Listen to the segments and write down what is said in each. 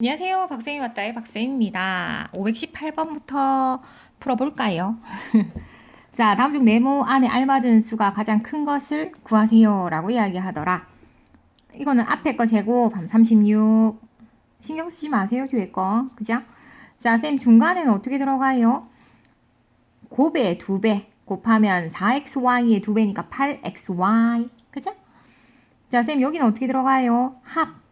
안녕하세요. 박쌤이 왔다의 박쌤입니다. 518번부터 풀어볼까요? 자, 다음 중 네모 안에 알맞은 수가 가장 큰 것을 구하세요. 라고 이야기하더라. 이거는 앞에 거 제곱, 밤 36. 신경 쓰지 마세요, 뒤에 거. 그죠? 자, 쌤 중간에는 어떻게 들어가요? 곱의 두배 곱하면 4xy의 두 배니까 8xy. 그죠? 자, 쌤 여기는 어떻게 들어가요? 합.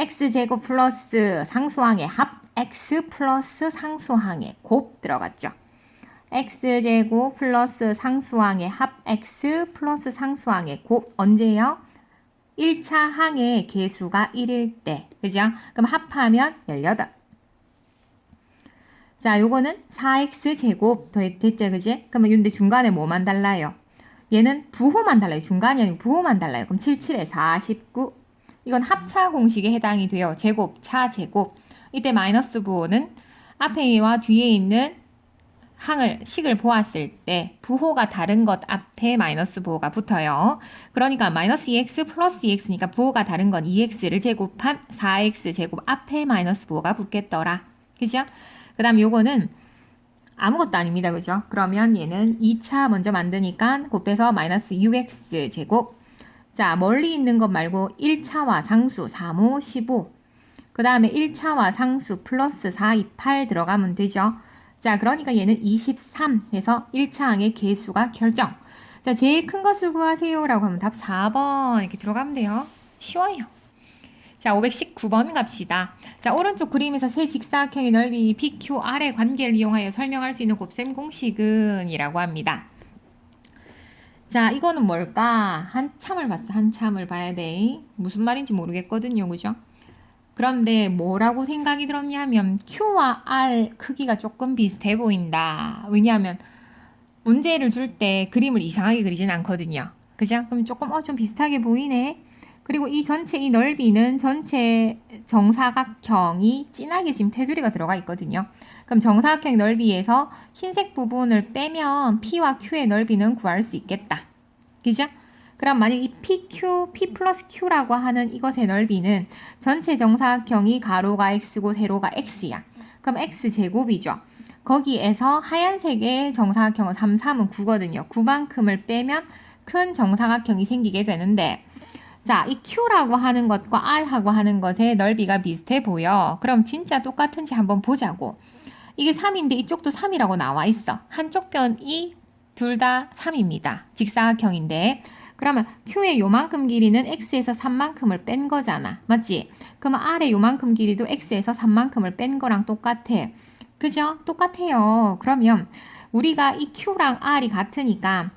X제곱 플러스 상수항의 합 x 플러스 상수항의 곱 들어갔죠. x제곱 플러스 상수항의 합 x 플러스 상수항의 곱 언제요? 1차 항의 개수가 1일 때. 그죠? 그럼 합하면 18. 자, 요거는 4x제곱 됐죠, 그지? 그러면 근데 중간에 뭐만 달라요? 얘는 부호만 달라요. 중간이 아니고 부호만 달라요. 그럼 77에 49. 이건 합차 공식에 해당이 돼요. 제곱, 차, 제곱. 이때 마이너스 부호는 앞에와 뒤에 있는 항을, 식을 보았을 때 부호가 다른 것 앞에 마이너스 부호가 붙어요. 그러니까 마이너스 2x 플러스 2x니까 부호가 다른 건 2x를 제곱한 4x 제곱 앞에 마이너스 부호가 붙겠더라. 그죠? 그 다음 요거는 아무것도 아닙니다. 그죠? 그러면 얘는 2차 먼저 만드니까 곱해서 마이너스 6x 제곱 자, 멀리 있는 것 말고 1차와 상수 3, 5, 15. 그 다음에 1차와 상수 플러스 4, 2, 8 들어가면 되죠. 자, 그러니까 얘는 23 해서 1차 항의 개수가 결정. 자, 제일 큰 것을 구하세요. 라고 하면 답 4번 이렇게 들어가면 돼요. 쉬워요. 자, 519번 갑시다. 자, 오른쪽 그림에서 세 직사각형의 넓이 PQR의 관계를 이용하여 설명할 수 있는 곱셈 공식은 이라고 합니다. 자, 이거는 뭘까? 한참을 봤어. 한참을 봐야 돼. 무슨 말인지 모르겠거든요. 그죠? 그런데 뭐라고 생각이 들었냐면 Q와 R 크기가 조금 비슷해 보인다. 왜냐하면 문제를 줄 때 그림을 이상하게 그리진 않거든요. 그죠? 그럼 조금 어 좀 비슷하게 보이네. 그리고 이 전체 이 넓이는 전체 정사각형이 진하게 지금 테두리가 들어가 있거든요. 그럼 정사각형 넓이에서 흰색 부분을 빼면 P와 Q의 넓이는 구할 수 있겠다. 그죠? 그럼 만약 이 PQ, P 플러스 Q라고 하는 이것의 넓이는 전체 정사각형이 가로가 X고 세로가 X야. 그럼 X 제곱이죠. 거기에서 하얀색의 정사각형은 3, 3은 9거든요. 9만큼을 빼면 큰 정사각형이 생기게 되는데 자, 이 Q라고 하는 것과 R하고 하는 것의 넓이가 비슷해 보여. 그럼 진짜 똑같은지 한번 보자고. 이게 3인데 이쪽도 3이라고 나와 있어. 한쪽 변이 둘 다 3입니다. 직사각형인데. 그러면 Q의 요만큼 길이는 X에서 3만큼을 뺀 거잖아. 맞지? 그러면 R의 요만큼 길이도 X에서 3만큼을 뺀 거랑 똑같아. 그죠? 똑같아요. 그러면 우리가 이 Q랑 R이 같으니까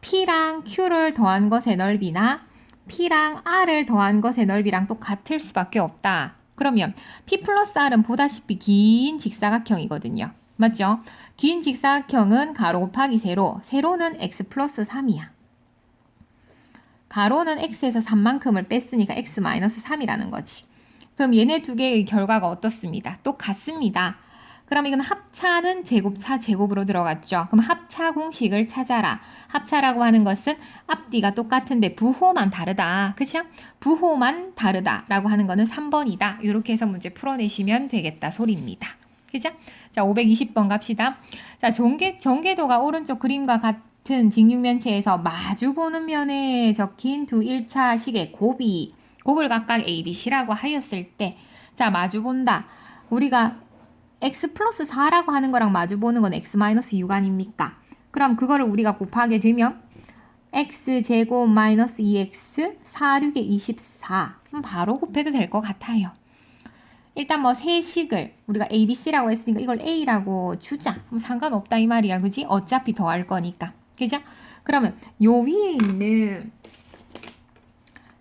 P랑 Q를 더한 것의 넓이나 P랑 R을 더한 것의 넓이랑 똑같을 수밖에 없다. 그러면 P 플러스 R은 보다시피 긴 직사각형이거든요. 맞죠? 긴 직사각형은 가로 곱하기 세로, 세로는 x 플러스 3이야. 가로는 x에서 3만큼을 뺐으니까 x 마이너스 3이라는 거지. 그럼 얘네 두 개의 결과가 어떻습니다? 똑같습니다. 그럼 이건 합차는 제곱차 제곱으로 들어갔죠. 그럼 합차 공식을 찾아라. 합차라고 하는 것은 앞뒤가 똑같은데 부호만 다르다. 그죠? 부호만 다르다라고 하는 거는 3번이다. 이렇게 해서 문제 풀어내시면 되겠다 소리입니다. 그죠? 자, 520번 갑시다. 자, 전개, 전개도가 오른쪽 그림과 같은 직육면체에서 마주 보는 면에 적힌 두 1차 식의 곱이, 곱을 각각 A, B, C라고 하였을 때, 자, 마주 본다. 우리가 x 플러스 4라고 하는 거랑 마주 보는 건 x 마이너스 6 아닙니까? 그럼 그거를 우리가 곱하게 되면 x 제곱 마이너스 2x 4, 6에 24. 바로 곱해도 될 것 같아요. 일단 뭐 세 식을 우리가 A, B, C라고 했으니까 이걸 A라고 주자. 뭐 상관없다 이 말이야. 그지? 어차피 더할 거니까. 그죠? 그러면 요 위에 있는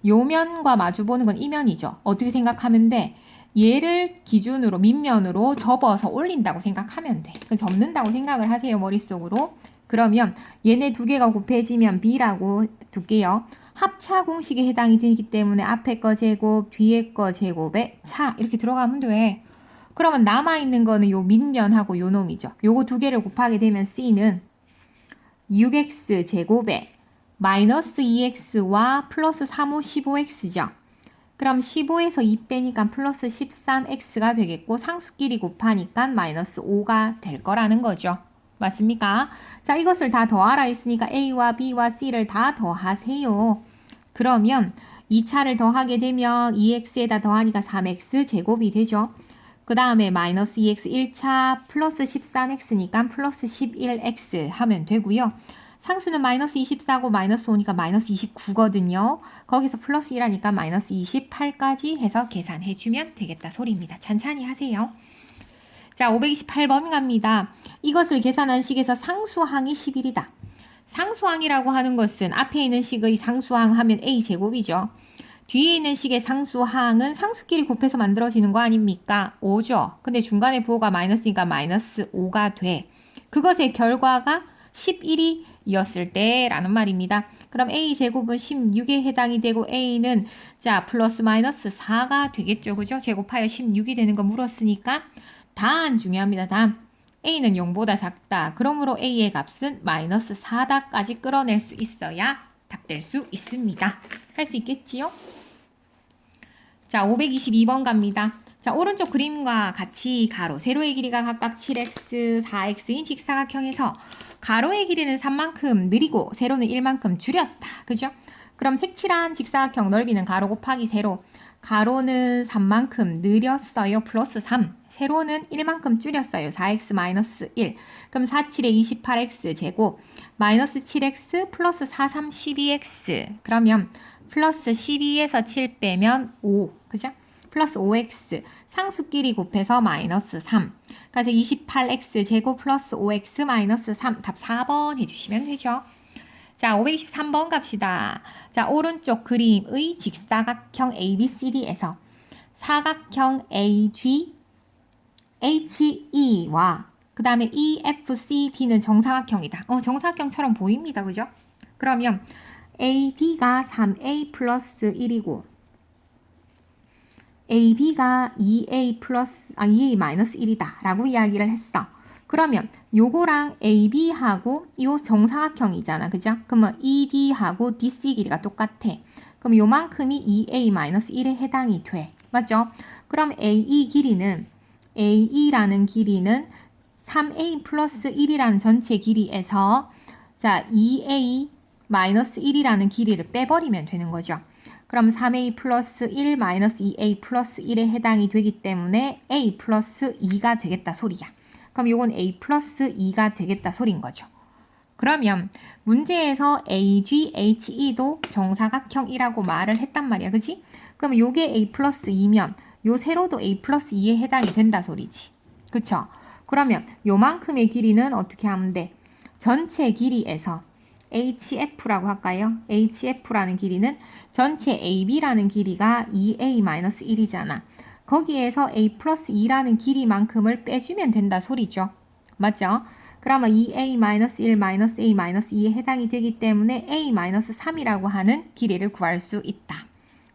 요 면과 마주 보는 건 이 면이죠. 어떻게 생각하면 돼? 얘를 기준으로 밑면으로 접어서 올린다고 생각하면 돼. 그 접는다고 생각을 하세요. 머릿속으로. 그러면 얘네 두 개가 곱해지면 B라고 둘게요. 합차 공식에 해당이 되기 때문에 앞에 거 제곱, 뒤에 거 제곱에 차 이렇게 들어가면 돼. 그러면 남아 있는 거는 요 밑면하고 요 놈이죠. 요거 두 개를 곱하게 되면 C는 6x 제곱에 마이너스 2x와 플러스 3, 5, 15x죠. 그럼 15에서 2 빼니까 플러스 13x가 되겠고 상수끼리 곱하니까 마이너스 5가 될 거라는 거죠. 맞습니까? 자, 이것을 다 더하라 했으니까 a와 b와 c를 다 더하세요. 그러면 2차를 더하게 되면 2x에다 더하니까 3x 제곱이 되죠. 그 다음에 마이너스 2x 1차 플러스 13x니까 플러스 11x 하면 되고요. 상수는 마이너스 24고 마이너스 5니까 마이너스 29거든요. 거기서 플러스 1하니까 마이너스 28까지 해서 계산해주면 되겠다 소리입니다. 찬찬히 하세요. 자, 528번 갑니다. 이것을 계산한 식에서 상수항이 11이다. 상수항이라고 하는 것은 앞에 있는 식의 상수항 하면 a제곱이죠. 뒤에 있는 식의 상수항은 상수끼리 곱해서 만들어지는 거 아닙니까? 5죠. 근데 중간에 부호가 마이너스니까 마이너스 5가 돼. 그것의 결과가 11이 었을 때라는 말입니다. 그럼 a 제곱은 16에 해당이 되고 a는 자 플러스 마이너스 4가 되겠죠. 그죠? 제곱하여 16이 되는 거 물었으니까 단 중요합니다. 단 a는 0보다 작다. 그러므로 a의 값은 마이너스 4다까지 끌어낼 수 있어야 답될 수 있습니다. 할 수 있겠지요? 자, 522번 갑니다. 자, 오른쪽 그림과 같이 가로, 세로의 길이가 각각 7x, 4x인 직사각형에서 가로의 길이는 3만큼 느리고 세로는 1만큼 줄였다. 그죠? 그럼 색칠한 직사각형 넓이는 가로 곱하기 세로. 가로는 3만큼 느렸어요. 플러스 3. 세로는 1만큼 줄였어요. 4x 마이너스 1. 그럼 4, 7에 28x 제곱. 마이너스 7x 플러스 4, 3, 12x. 그러면 플러스 12에서 7 빼면 5. 그죠? 플러스 5x. 상수끼리 곱해서 마이너스 3. 그래서 28x 제곱 플러스 5x 마이너스 3. 답 4번 해주시면 되죠. 자, 523번 갑시다. 자, 오른쪽 그림의 직사각형 ABCD에서 사각형 AG, HE와 그 다음에 EFCD는 정사각형이다. 어, 정사각형처럼 보입니다. 그죠? 그러면 AD가 3A 플러스 1이고 AB가 2A 플러스, 아, 2A 마이너스 1이다. 라고 이야기를 했어. 그러면 요거랑 AB하고 이 정사각형이잖아. 그죠? 그러면 ED하고 DC 길이가 똑같아. 그럼 요만큼이 2A-1에 해당이 돼. 맞죠? 그럼 AE 길이는 AE라는 길이는 3A 플러스 1이라는 전체 길이에서 자 2A 마이너스 1이라는 길이를 빼버리면 되는 거죠. 그럼 3A 플러스 1 마이너스 2A 플러스 1에 해당이 되기 때문에 A 플러스 2가 되겠다 소리야. 그럼 요건 A 플러스 2가 되겠다 소린 거죠. 그러면 문제에서 AGHE도 정사각형이라고 말을 했단 말이야. 그치? 그럼 요게 A 플러스 2면 요 세로도 A 플러스 2에 해당이 된다 소리지. 그쵸? 그러면 요만큼의 길이는 어떻게 하면 돼? 전체 길이에서 HF라고 할까요? HF라는 길이는 전체 AB라는 길이가 2A-1이잖아. 거기에서 A 플러스 2라는 길이만큼을 빼주면 된다 소리죠. 맞죠? 그러면 2A-1 A-A-2에 해당이 되기 때문에 A-3이라고 하는 길이를 구할 수 있다.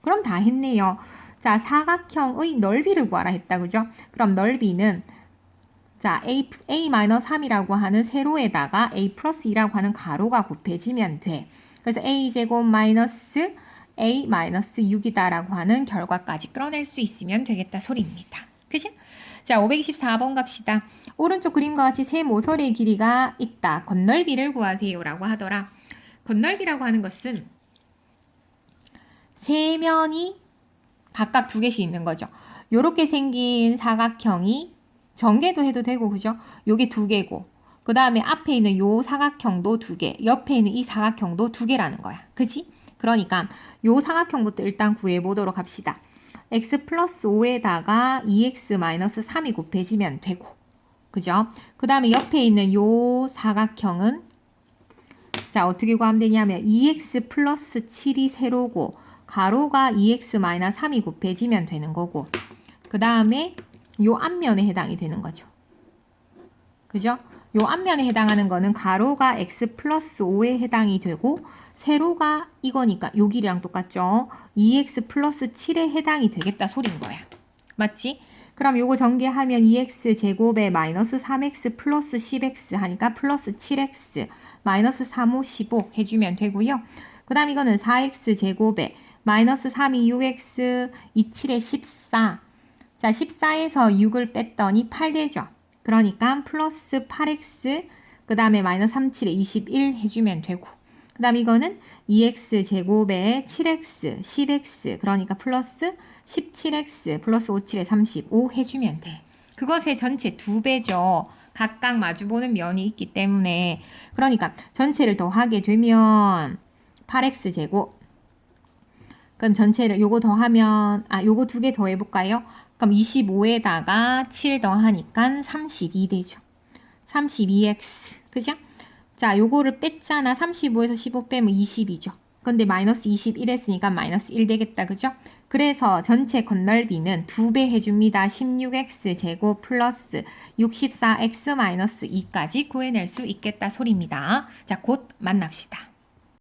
그럼 다 했네요. 자, 사각형의 넓이를 구하라 했다. 그죠? 그럼 넓이는 자, A, A-3이라고 하는 세로에다가 A 플러스 2라고 하는 가로가 곱해지면 돼. 그래서 A제곱 마이너스 A 마이너스 6이다라고 하는 결과까지 끌어낼 수 있으면 되겠다 소리입니다. 그죠? 자, 524번 갑시다. 오른쪽 그림과 같이 세 모서리의 길이가 있다. 건널비를 구하세요라고 하더라. 건널비라고 하는 것은 세 면이 각각 두 개씩 있는 거죠. 요렇게 생긴 사각형이 전개도 해도 되고 그죠? 요게 두 개고 그 다음에 앞에 있는 요 사각형도 두 개, 옆에 있는 이 사각형도 두 개라는 거야. 그지? 그러니까 요 사각형부터 일단 구해보도록 합시다. x 플러스 5에다가 2x 마이너스 3이 곱해지면 되고 그죠? 그 다음에 옆에 있는 요 사각형은 자 어떻게 구하면 되냐면 2x 플러스 7이 세로고 가로가 2x 마이너스 3이 곱해지면 되는 거고 그 다음에 요 앞면에 해당이 되는 거죠. 그죠? 요 앞면에 해당하는 거는 가로가 x 플러스 5에 해당이 되고 세로가 이거니까 요 길이랑 똑같죠? 2x 플러스 7에 해당이 되겠다 소린 거야. 맞지? 그럼 요거 전개하면 2x 제곱에 마이너스 3x 플러스 10x 하니까 플러스 7x 마이너스 3, 5, 15 해주면 되고요. 그 다음 이거는 4x 제곱에 마이너스 3이 6x, 27에 14. 자, 14에서 6을 뺐더니 8 되죠. 그러니까 플러스 8x, 그 다음에 마이너스 37에 21 해주면 되고. 그 다음 이거는 2x 제곱에 7x, 10x, 그러니까 플러스 17x 플러스 57에 35 해주면 돼. 그것의 전체 두 배죠. 각각 마주보는 면이 있기 때문에. 그러니까 전체를 더하게 되면 8x 제곱. 그럼 전체를 요거 더하면, 아, 요거 두 개 더 해볼까요? 그럼 25에다가 7 더하니까 32 되죠. 32x. 그죠? 자, 요거를 뺐잖아. 35에서 15 빼면 20이죠. 근데 마이너스 21 했으니까 마이너스 1 되겠다. 그죠? 그래서 전체 건널비는 두배 해줍니다. 16x 제곱 플러스 64x 마이너스 2까지 구해낼 수 있겠다 소리입니다. 자, 곧 만납시다.